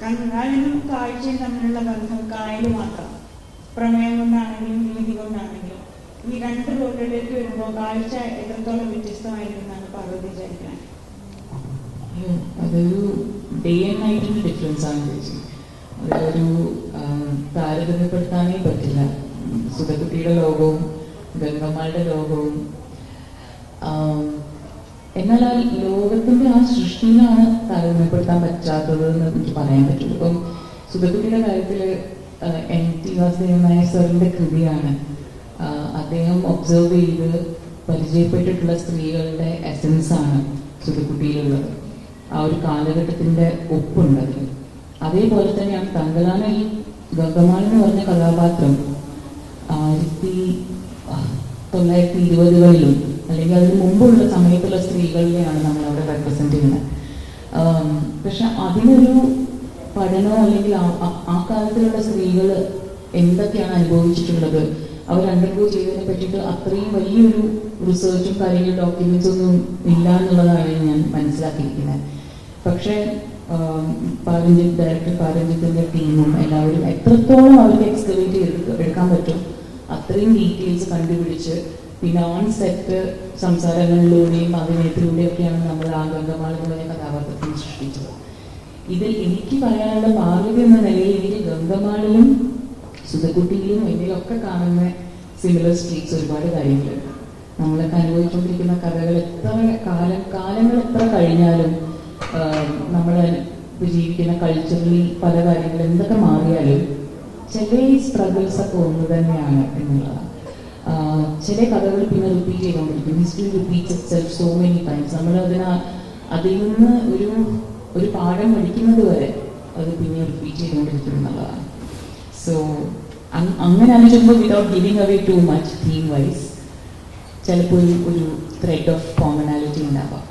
കണ്ണാടിനും കാഴ്ചയും തമ്മിലുള്ള ബന്ധം കായൽ മാത്രം. പ്രമേയം കൊണ്ടാണെങ്കിലും നീതി കൊണ്ടാണെങ്കിലും. ഈ രണ്ട് റോഡിലേക്ക് വരുമ്പോൾ കാഴ്ച എത്രത്തോളം വ്യത്യസ്തമായിരുന്നാണ് പാർവതി വിചാരിക്കുന്നത് അതൊരു ഡേ ആൻഡ് നൈറ്റിന്റെ ഡിഫറൻസ് ആണ് ചേച്ചി. അതൊരു താരതമ്യപ്പെടുത്താനേ പറ്റില്ല. സുധകുട്ടിയുടെ ലോകവും ഗംഗമ്മയുടെ ലോകവും എന്നാൽ ആ ലോകത്തിന്റെ ആ സൃഷ്ടിയിലാണ് താരതമ്യപ്പെടുത്താൻ പറ്റാത്തത് എന്ന് എനിക്ക് പറയാൻ പറ്റും ഇപ്പം സുധകുട്ടിയുടെ കാര്യത്തിൽ എൻ ടി വാസുദേവൻ നായർ സാറിന്റെ കൃതിയാണ് അദ്ദേഹം ഒബ്സർവ് ചെയ്ത് പരിചയപ്പെട്ടിട്ടുള്ള സ്ത്രീകളുടെ എസൻസ് ആണ് സുധകുട്ടിയിലുള്ളത്. ആ ഒരു കാലഘട്ടത്തിന്റെ ഒപ്പുണ്ട് അതിൽ അതേപോലെ തന്നെയാണ് തങ്കലാന ഈ ഗംഗമാൾ എന്ന് പറഞ്ഞ കഥാപാത്രം ആയിരത്തി തൊള്ളായിരത്തി ഇരുപതുകളിലും അല്ലെങ്കിൽ അതിന് മുമ്പുള്ള സമയത്തുള്ള സ്ത്രീകളിലെയാണ് നമ്മൾ അവിടെ റെപ്രസെന്റ് ചെയ്യുന്നത് പക്ഷെ അതിനൊരു പഠനമോ അല്ലെങ്കിൽ ആ- കാലത്തിലുള്ള സ്ത്രീകൾ എന്തൊക്കെയാണ് അനുഭവിച്ചിട്ടുള്ളത്? അവർ അണ്ടർഗോ ചെയ്തതിനെ പറ്റിയിട്ട് അത്രയും വലിയൊരു റിസർച്ചും കാര്യങ്ങളും ഡോക്യുമെന്റ്സ് ഒന്നും ഇല്ല എന്നുള്ളതാണ് ഞാൻ മനസ്സിലാക്കിയിരിക്കുന്നത്. പക്ഷേ ആം, പാരഞ്ജിത്ത് ഡയറക്ടർ പാരഞ്ജിത്തിന്റെ ടീമും എല്ലാവരും എത്രത്തോളം അവർക്ക് എക്സ്കലേറ്റ് എടുക്കാൻ പറ്റും? അത്രയും ഡീറ്റെയിൽസ് കണ്ടുപിടിച്ച് പിന്നെ ഓൺ സെറ്റ് സംസാരങ്ങളിലൂടെയും അഭിനയത്തിലൂടെയും ഒക്കെയാണ് നമ്മൾ ആ ഗംഗമാൾ എന്ന് പറഞ്ഞ സൃഷ്ടിച്ചത്. ഇതിൽ എനിക്ക് പറയാനുള്ള മാർഗം എന്ന നിലയിൽ എനിക്ക് ഗംഗമാളിലും സുധക്കുട്ടിയിലും എന്നിലൊക്കെ കാണുന്ന സിമിലർ സ്ട്രീറ്റ്സ് ഒരുപാട് കാര്യങ്ങളുണ്ട് നമ്മളൊക്കെ അനുഭവിച്ചുകൊണ്ടിരിക്കുന്ന കഥകൾ എത്ര കാലം കാലങ്ങൾ എത്ര കഴിഞ്ഞാലും നമ്മൾ ജീവിക്കുന്ന കൾച്ചറിൽ പല കാര്യങ്ങൾ എന്തൊക്കെ മാറിയാലും ചില സ്ട്രഗിൾസ് ഒക്കെ ഒന്ന് തന്നെയാണ് എന്നുള്ളതാണ് ചില കഥകൾ പിന്നെ റിപ്പീറ്റ് ചെയ്തുകൊണ്ടിരിക്കും. History repeat self so many times നമ്മൾ അതിന് അതിൽ നിന്ന് ഒരു ഒരു പാഠം പഠിക്കുന്നത് വരെ അത് പിന്നെ റിപ്പീറ്റ് ചെയ്തുകൊണ്ടിരിക്കും എന്നുള്ളതാണ്. സോ അങ്ങനെ ആലോചിക്കുമ്പോൾ without giving away too much theme wise ചിലപ്പോൾ ഒരു ത്രെഡ് ഓഫ് കോമണാലിറ്റി ഉണ്ടാവാം.